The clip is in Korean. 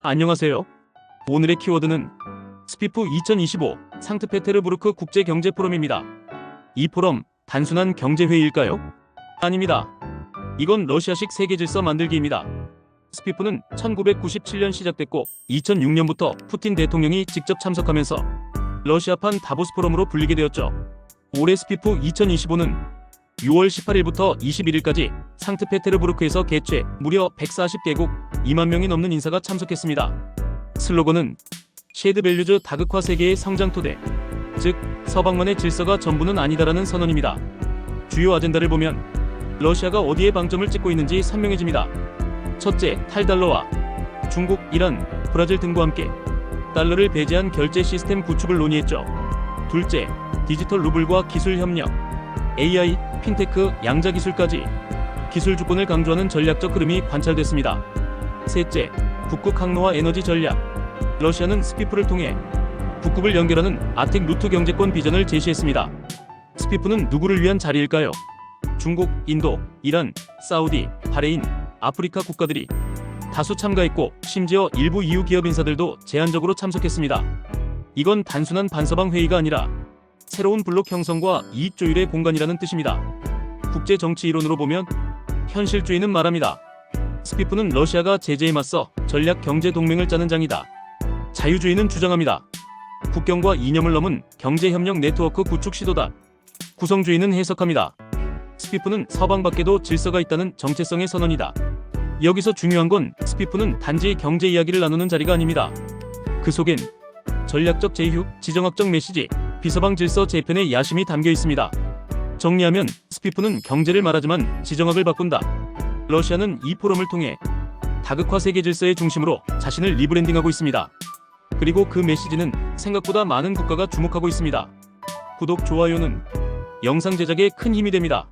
안녕하세요. 오늘의 키워드는 스피프 2025 상트페테르부르크 국제경제 포럼입니다. 이 포럼 단순한 경제회의일까요? 아닙니다. 이건 러시아식 세계 질서 만들기입니다. 스피프는 1997년 시작됐고 2006년부터 푸틴 대통령이 직접 참석하면서 러시아판 다보스 포럼으로 불리게 되었죠. 올해 스피프 2025는 6월 18일부터 21일까지 상트페테르부르크에서 개최 무려 140개국 2만 명이 넘는 인사가 참석했습니다. 슬로건은 쉐드 밸류즈 다극화 세계의 성장 토대, 즉 서방만의 질서가 전부는 아니다라는 선언입니다. 주요 아젠다를 보면 러시아가 어디에 방점을 찍고 있는지 선명해집니다. 첫째, 탈달러와 중국, 이란, 브라질 등과 함께 달러를 배제한 결제 시스템 구축을 논의했죠. 둘째, 디지털 루블과 기술 협력, AI, 핀테크, 양자 기술까지 기술 주권을 강조하는 전략적 흐름이 관찰됐습니다. 셋째, 북극 항로와 에너지 전략. 러시아는 스피프를 통해 북극을 연결하는 아텍 루트 경제권 비전을 제시했습니다. 스피프는 누구를 위한 자리일까요? 중국, 인도, 이란, 사우디, 바레인, 아프리카 국가들이 다수 참가했고 심지어 일부 EU 기업 인사들도 제한적으로 참석했습니다. 이건 단순한 반서방 회의가 아니라 새로운 블록 형성과 이익 조율의 공간이라는 뜻입니다. 국제 정치 이론으로 보면 현실주의는 말합니다. 스피프는 러시아가 제재에 맞서 전략 경제 동맹을 짜는 장이다. 자유주의는 주장합니다. 국경과 이념을 넘은 경제 협력 네트워크 구축 시도다. 구성주의는 해석합니다. 스피프는 서방 밖에도 질서가 있다는 정체성의 선언이다. 여기서 중요한 건 스피프는 단지 경제 이야기를 나누는 자리가 아닙니다. 그 속엔 전략적 제휴, 지정학적 메시지, 비서방 질서 재편의 야심이 담겨 있습니다. 정리하면 스피프는 경제를 말하지만 지정학을 바꾼다. 러시아는 이 포럼을 통해 다극화 세계 질서의 중심으로 자신을 리브랜딩하고 있습니다. 그리고 그 메시지는 생각보다 많은 국가가 주목하고 있습니다. 구독, 좋아요는 영상 제작에 큰 힘이 됩니다.